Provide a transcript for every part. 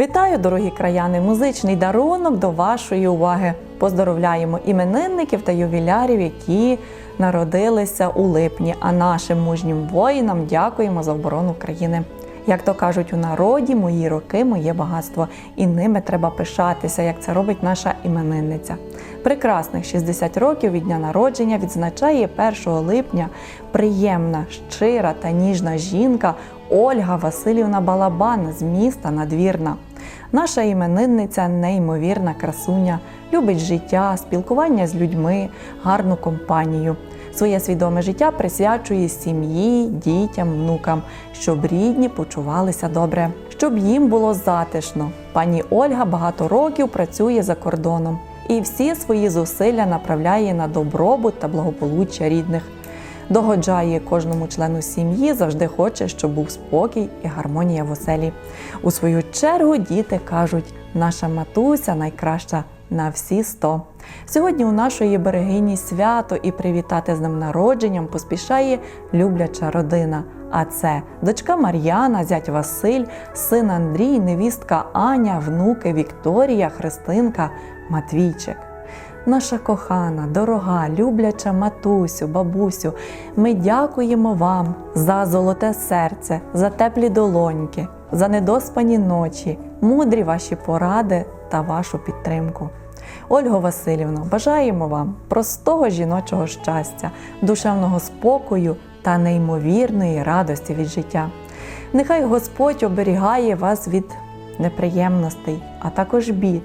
Вітаю, дорогі краяни! Музичний дарунок до вашої уваги. Поздоровляємо іменинників та ювілярів, які народилися у липні. А нашим мужнім воїнам дякуємо за оборону країни. Як то кажуть у народі, мої роки, моє багатство, і ними треба пишатися, як це робить наша іменинниця. Прекрасних 60 років від дня народження відзначає 1 липня приємна, щира та ніжна жінка Ольга Васильівна Балабан з міста Надвірна. Наша іменинниця неймовірна красуня, любить життя, спілкування з людьми, гарну компанію. Своє свідоме життя присвячує сім'ї, дітям, внукам, щоб рідні почувалися добре, щоб їм було затишно. Пані Ольга багато років працює за кордоном і всі свої зусилля направляє на добробут та благополуччя рідних. Догоджає кожному члену сім'ї, завжди хоче, щоб був спокій і гармонія в оселі. У свою чергу діти кажуть, наша матуся найкраща на всі сто. Сьогодні у нашої берегині свято і привітати з ним народженням поспішає любляча родина. А це дочка Мар'яна, зять Василь, син Андрій, невістка Аня, внуки Вікторія, Христинка, Матвійчик. Наша кохана, дорога, любляча матусю, бабусю, ми дякуємо вам за золоте серце, за теплі долоньки, за недоспані ночі, мудрі ваші поради та вашу підтримку. Ольго Васильівно, бажаємо вам простого жіночого щастя, душевного спокою та неймовірної радості від життя. Нехай Господь оберігає вас від неприємностей, а також бід.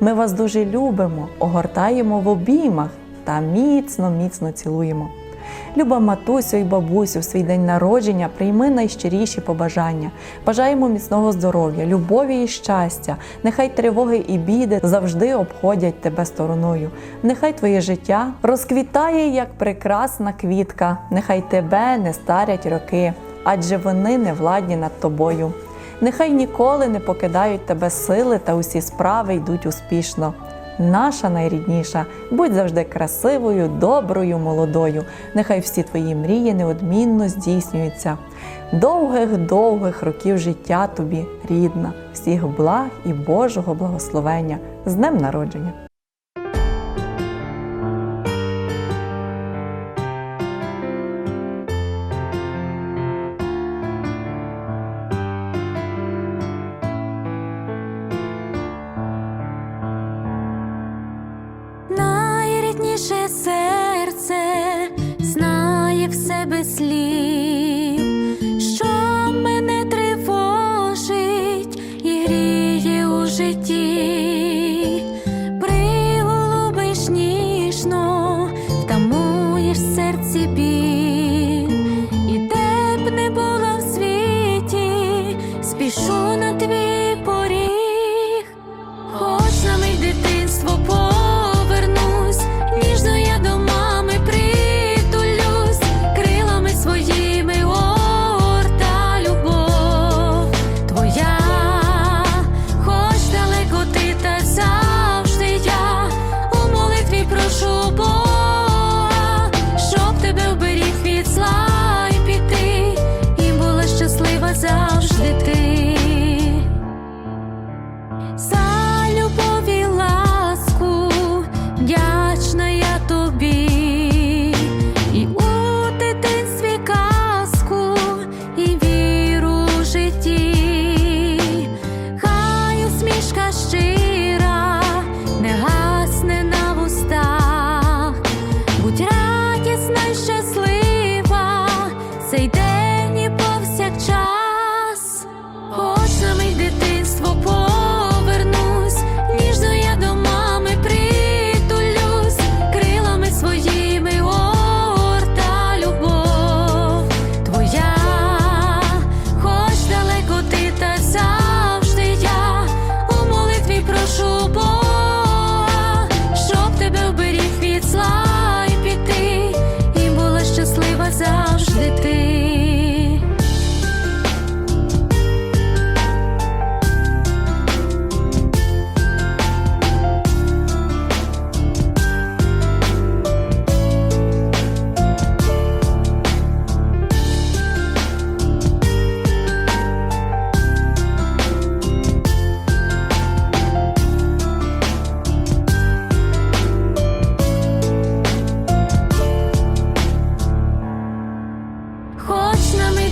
Ми вас дуже любимо, огортаємо в обіймах та міцно, міцно цілуємо. Люба матусю і бабусю, в свій день народження прийми найщиріші побажання. Бажаємо міцного здоров'я, любові і щастя. Нехай тривоги і біди завжди обходять тебе стороною. Нехай твоє життя розквітає, як прекрасна квітка. Нехай тебе не старять роки, адже вони не владні над тобою. Нехай ніколи не покидають тебе сили та усі справи йдуть успішно. Наша найрідніша, будь завжди красивою, доброю, молодою. Нехай всі твої мрії неодмінно здійснюються. Довгих, довгих років життя тобі, рідна, всіх благ і Божого благословення з днем народження.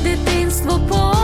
дитинство по.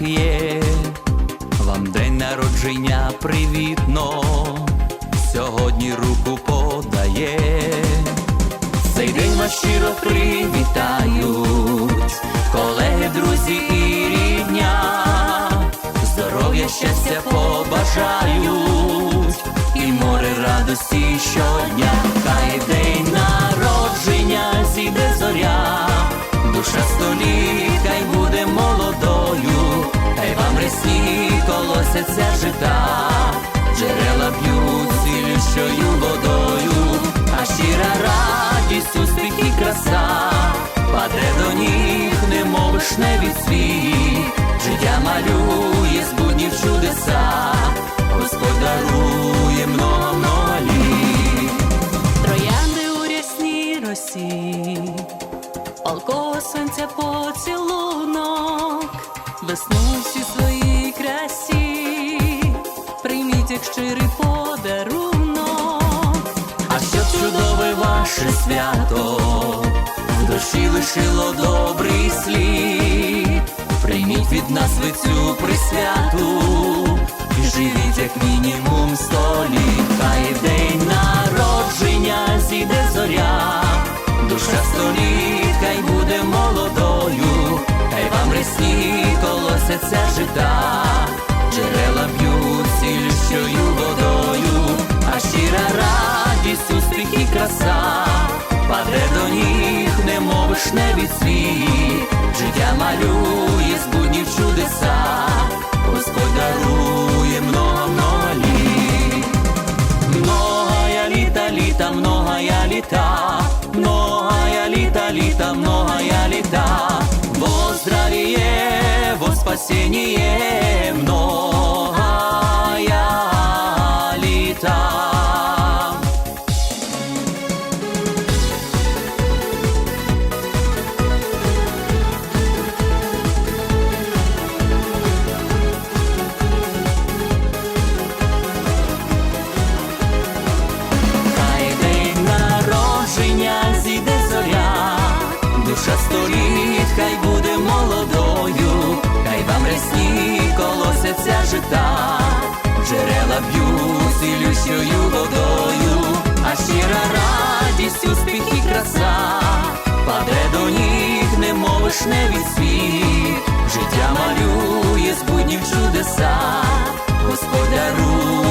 Є, вам день народження привітно, сьогодні руку подає. Цей день вас щиро привітають, колеги, друзі і рідня, здоров'я, щастя побажають, і море радості щодня, хай день народження зійде зоря, душа століт, хай буде колосяться жита, джерела п'ють цілющою водою, а щира радість, успіх і краса, паде до ніг, немов вишневий цвіт, прийміть як щирий подарунок. А щоб чудове ваше свято в душі лишило добрий слід. Прийміть від нас ви цю присвяту і живіть як мінімум сто літ. Хай день народження зійде зоря, душа століт, хай буде молодою, хай вам рясні колосяться жита, джерела цілющою водою, а щира радість, успіх і краса, паде до ніг, немов вишневий цвіт, життя малює з буднів чудеса, Господь дарує много, много літ. Многая літа, літа, многая літа, многая літа, літа, многая літа, во здравіє, во спасіння, многая жита, джерела б'ють цілющою водою, а щира радість, успіх і краса, паде до ніг, не від світ, життя малює з буднів чудеса, господару.